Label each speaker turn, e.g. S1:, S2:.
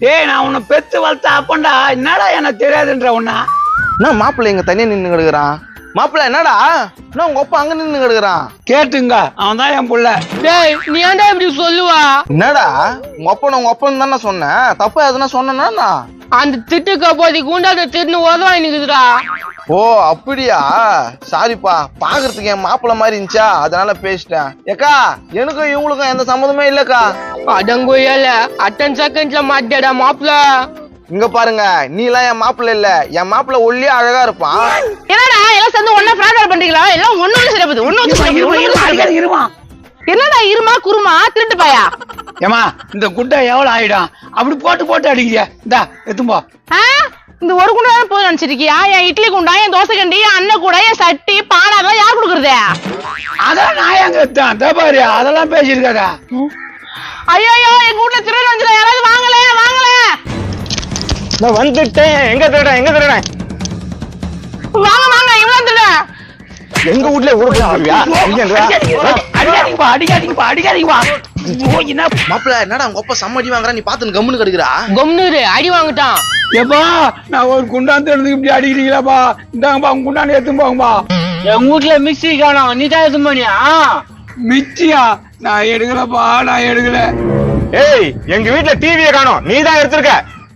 S1: ஏய் நான் உன்னை பெத்து வளர்த்த அப்பண்டா என்னடா எனக்கு தெரியாதுன்ற உன்ன?
S2: என்ன மாப்பிள்ளை இங்க தனியா நின்னு கிடக்குறான்? மாப்பிள்ளை என்னடா? என்ன உங்க அப்பா அங்க நின்னு கிடக்குறான்?
S1: கேட்டுங்க அவன் தான் என் புள்ள.
S3: டேய் நீ ஏன்டா இப்படி சொல்லுவா?
S2: என்னடா? உங்க அப்பா உங்க அப்பன்னு தானே சொன்னேன் தப்பா எதுனா சொன்னேன்னா
S3: அந்த திட்டு கப்போதி குண்டாத திட்டுன்னு உதவா நிக்குதுடா
S2: ஓ அப்படியா? சாரிப்பா பாக்குறதுக்கு என் மாப்பிள்ளை மாதிரி இருந்துச்சா? அதனால பேசிட்டேன். ஏக்கா எனக்கும் இவங்களுக்கும் எந்த சம்மந்தமே இல்லக்கா.
S3: அடங்கோயல. அட்டன் செகண்ட்ல மாட்டேடா மாப்பிள.
S2: இங்க பாருங்க நீ எல்லாம் என் மாப்பிள்ளை இல்ல. என் மாப்பிள்ளை ஒல்லியா அழகா இருப்பான்.
S3: என்னடா எல்லாம் சேர்ந்து ஒண்ணா ஃப்ராட் பண்றீங்களா? எல்லாம் ஒண்ணு ஒண்ணு போகுது. ஒண்ணு ஒண்ணு.
S1: இருமா
S3: என்னடா இருமா குருமா திருட்டு பாயா?
S1: ஏமா இந்த குட்டை எவ்வளவு ஆயிடும்? அப்படி போட்டு போட்டு அடிக்கிறியா? இந்தா எத்தும்போ
S3: ஆ? இந்த ஒரு குண்டா போய் நினைச்சிருக்கியா? என் இட்லி குண்டா என் தோசை கண்டி என் அண்ணன் கூட என் சட்டி பானை அதெல்லாம் யார் கொடுக்குறது?
S1: அதான் நான் எங்க அதெல்லாம் பேசியிருக்காதா.
S3: ஐயோ எங்க வீட்ல திருடன் வந்துடும் யாராவது வாங்கல வாங்கல.
S4: நான் வந்துட்டேன். எங்க திருடன் எங்க திருடன்
S3: வாங்க வாங்க இவ்வளவு திருடன்
S4: எங்க வீட்ல உருட்டு
S1: அடிக்காதீங்கப்பா அடிக்காதீங்கப்பா அடிக்காதீங்கப்பா ஓ, என்ன?
S2: மாப்பிள்ளை என்னடா உங்க அப்பா செம்ம அடி வாங்குறா? நீ பாத்துன்னு கம்முன்னு கிடக்குறா?
S3: கொம்னூரு அடி வாங்கிட்டான்.
S1: ஏப்பா நான் ஒரு குண்டாந்து எடுத்து இப்படி அடிக்கிறீங்களாப்பா? இந்தாங்கப்பா உங்க குண்டாந்து எடுத்து போங்கப்பா.
S3: எங்க வீட்ல மிக்ஸி காணும் நீ தான் எதுவும் பண்ணியா
S1: மிச்சியா நான் எடுக்கலப்பா நான் எடுக்கல.
S4: ஏய் எங்க வீட்ல டிவியை காணோம். நீ தான் எடுத்திருக்க.